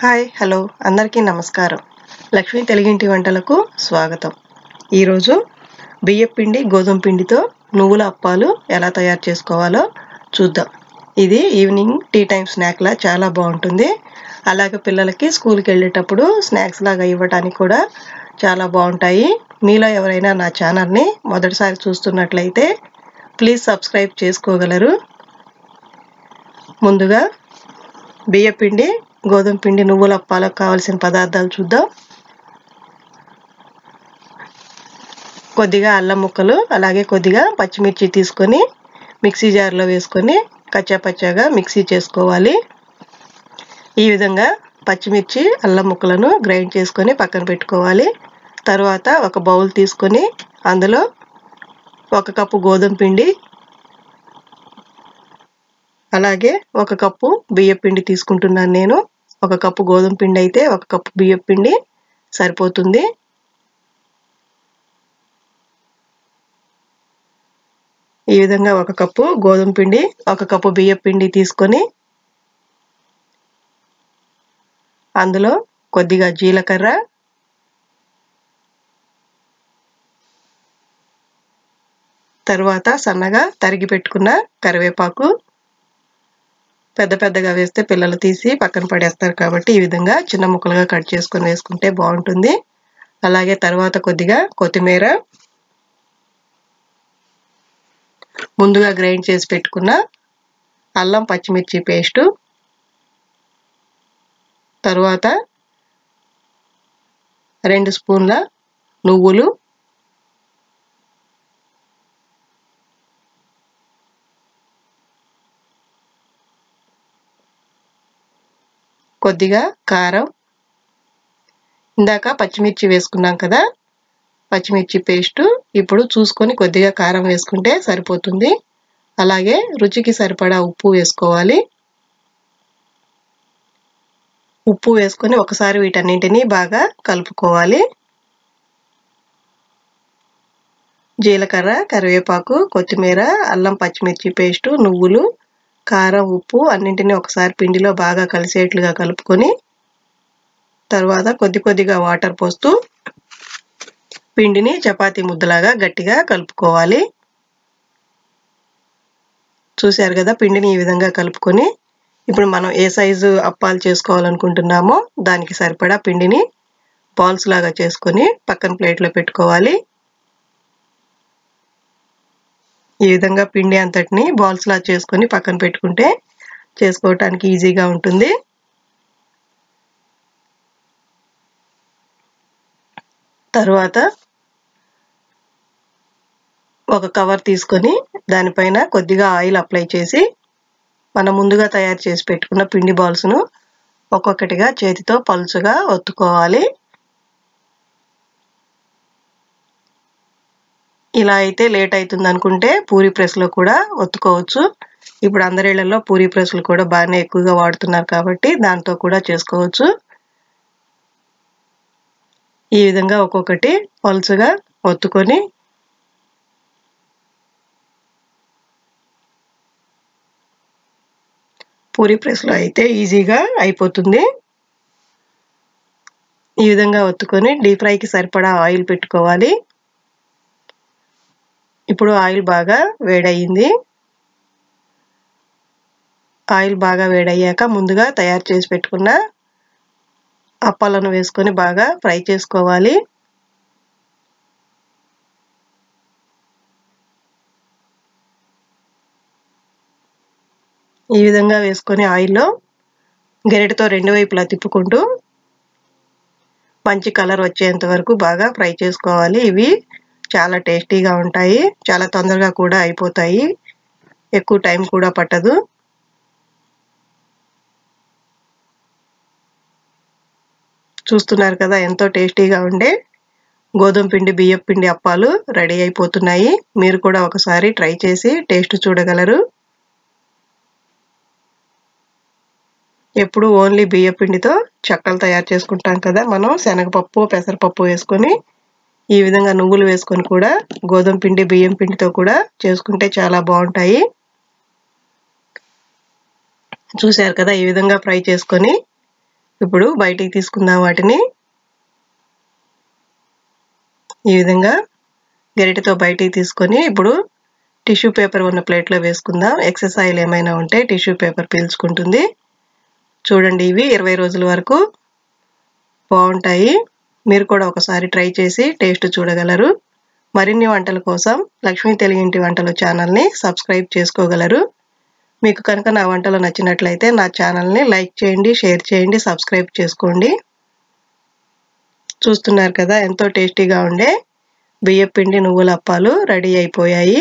Hi hello అందరికీ నమస్కారం. లక్ష్మీ తెలుగింటి వంటలకు స్వాగతం. ఈరోజు బియ్యం పిండి గోధుమ పిండితో నువ్వుల అప్పాలు ఎలా తయారు చేసుకోవాలో చూద్దాం. ఇది ఈవినింగ్ టీ టైం స్నాక్లా చాలా బాగుంటుంది. అలాగే పిల్లలకి స్కూల్కి వెళ్ళేటప్పుడు స్నాక్స్ లాగా ఇవ్వడానికి కూడా చాలా బాగుంటాయి. మీలో ఎవరైనా నా ఛానల్ని మొదటిసారి చూస్తున్నట్లయితే ప్లీజ్ సబ్స్క్రైబ్ చేసుకోగలరు. ముందుగా బియ్య పిండి గోధుమ పిండి నువ్వుల అప్పాలకు కావాల్సిన పదార్థాలు చూద్దాం. కొద్దిగా అల్లం ముక్కలు అలాగే కొద్దిగా పచ్చిమిర్చి తీసుకొని మిక్సీ జార్లో వేసుకొని కచ్చాపచ్చాగా మిక్సీ చేసుకోవాలి. ఈ విధంగా పచ్చిమిర్చి అల్లం ముక్కలను గ్రైండ్ చేసుకొని పక్కన పెట్టుకోవాలి. తర్వాత ఒక బౌల్ తీసుకొని అందులో ఒక కప్పు గోధుమ పిండి అలాగే ఒక కప్పు బియ్య పిండి తీసుకుంటున్నాను నేను. ఒక కప్పు గోధుమ పిండి అయితే ఒక కప్పు బియ్యం పిండి సరిపోతుంది. ఈ విధంగా ఒక కప్పు గోధుమ పిండి ఒక కప్పు బియ్యం పిండి తీసుకొని అందులో కొద్దిగా జీలకర్ర తర్వాత సన్నగా తరిగి పెట్టుకున్న కరివేపాకు పెద్ద పెద్దగా వేస్తే పిల్లలు తీసి పక్కన పడేస్తారు కాబట్టి ఈ విధంగా చిన్న ముక్కలుగా కట్ చేసుకొని వేసుకుంటే బాగుంటుంది. అలాగే తర్వాత కొద్దిగా కొత్తిమీర ముందుగా గ్రైండ్ చేసి పెట్టుకున్న అల్లం పచ్చిమిర్చి పేస్టు తర్వాత రెండు స్పూన్ల నువ్వులు కొద్దిగా కారం. ఇందాక పచ్చిమిర్చి వేసుకున్నాం కదా పచ్చిమిర్చి పేస్టు. ఇప్పుడు చూసుకొని కొద్దిగా కారం వేసుకుంటే సరిపోతుంది. అలాగే రుచికి సరిపడా ఉప్పు వేసుకోవాలి. ఉప్పు వేసుకొని ఒకసారి వీటన్నింటినీ బాగా కలుపుకోవాలి. జీలకర్ర కరివేపాకు కొత్తిమీర అల్లం పచ్చిమిర్చి పేస్టు నువ్వులు కారం ఉప్పు అన్నింటినీ ఒకసారి పిండిలో బాగా కలిసేట్లుగా కలుపుకొని తర్వాత కొద్ది కొద్దిగా వాటర్ పోస్తూ పిండిని చపాతీ ముద్దలాగా గట్టిగా కలుపుకోవాలి. చూశారు కదా పిండిని ఈ విధంగా కలుపుకొని ఇప్పుడు మనం ఏ సైజు అప్పాలు చేసుకోవాలనుకుంటున్నామో దానికి సరిపడా పిండిని బాల్స్ లాగా చేసుకొని పక్కన ప్లేట్లో పెట్టుకోవాలి. ఈ విధంగా పిండి అంతటిని బాల్స్ లా చేసుకొని పక్కన పెట్టుకుంటే చేసుకోవటానికి ఈజీగా ఉంటుంది. తర్వాత ఒక కవర్ తీసుకొని దానిపైన కొద్దిగా ఆయిల్ అప్లై చేసి మనం ముందుగా తయారు చేసి పెట్టుకున్న పిండి బాల్స్ను ఒక్కొక్కటిగా చేతితో పలుచగా ఒత్తుకోవాలి. ఇలా అయితే లేట్ అవుతుంది అనుకుంటే పూరి ప్రెస్లో కూడా ఒత్తుకోవచ్చు. ఇప్పుడు అందరిళ్ళలో పూరి ప్రెస్లు కూడా బాగానే ఎక్కువగా వాడుతున్నారు కాబట్టి దాంతో కూడా చేసుకోవచ్చు. ఈ విధంగా ఒక్కొక్కటి పలుసుగా ఒత్తుకొని పూరి ప్రెస్లో అయితే ఈజీగా అయిపోతుంది. ఈ విధంగా ఒత్తుకొని డీప్ ఫ్రైకి సరిపడా ఆయిల్ పెట్టుకోవాలి. ఇప్పుడు ఆయిల్ బాగా వేడయింది. ఆయిల్ బాగా వేడయ్యాక ముందుగా తయారు చేసి పెట్టుకున్న అప్పాలను వేసుకొని బాగా ఫ్రై చేసుకోవాలి. ఈ విధంగా వేసుకొని ఆయిల్లో గెరటితో రెండు వైపులా తిప్పుకుంటూ మంచి కలర్ వచ్చేంత వరకు బాగా ఫ్రై చేసుకోవాలి. ఇవి చాలా టేస్టీగా ఉంటాయి. చాలా తొందరగా కూడా అయిపోతాయి. ఎక్కువ టైం కూడా పట్టదు. చూస్తున్నారు కదా ఎంతో టేస్టీగా ఉండే గోధుమ పిండి బియ్యం పిండి అప్పాలు రెడీ అయిపోతున్నాయి. మీరు కూడా ఒకసారి ట్రై చేసి టేస్ట్ చూడగలరు. ఎప్పుడు ఓన్లీ బియ్యం పిండితో చెక్కలు తయారు చేసుకుంటాం కదా మనం. శనగపప్పు పెసరపప్పు వేసుకొని ఈ విధంగా నువ్వులు వేసుకొని కూడా గోధుమ పిండి బియ్యం పిండితో కూడా చేసుకుంటే చాలా బాగుంటాయి. చూశారు కదా ఈ విధంగా ఫ్రై చేసుకొని ఇప్పుడు బయటికి తీసుకుందాం వాటిని. ఈ విధంగా గరిటెతో బయటికి తీసుకొని ఇప్పుడు టిష్యూ పేపర్ ఉన్న ప్లేట్లో వేసుకుందాం. ఎక్సెస్ ఆయిల్ ఏమైనా ఉంటే టిష్యూ పేపర్ పీల్చుకుంటుంది. చూడండి ఇవి ఇరవై రోజుల వరకు బాగుంటాయి. మీరు కూడా ఒకసారి ట్రై చేసి టేస్ట్ చూడగలరు. మరిన్ని వంటల కోసం లక్ష్మీ తెలుగింటి వంటలు ఛానల్ని సబ్స్క్రైబ్ చేసుకోగలరు. మీకు కనుక నా వంటలు నచ్చినట్లయితే నా ఛానల్ని లైక్ చేయండి షేర్ చేయండి సబ్స్క్రైబ్ చేసుకోండి. చూస్తున్నారు కదా ఎంతో టేస్టీగా ఉండే బియ్యపిండి నువ్వుల అప్పాలు రెడీ అయిపోయాయి.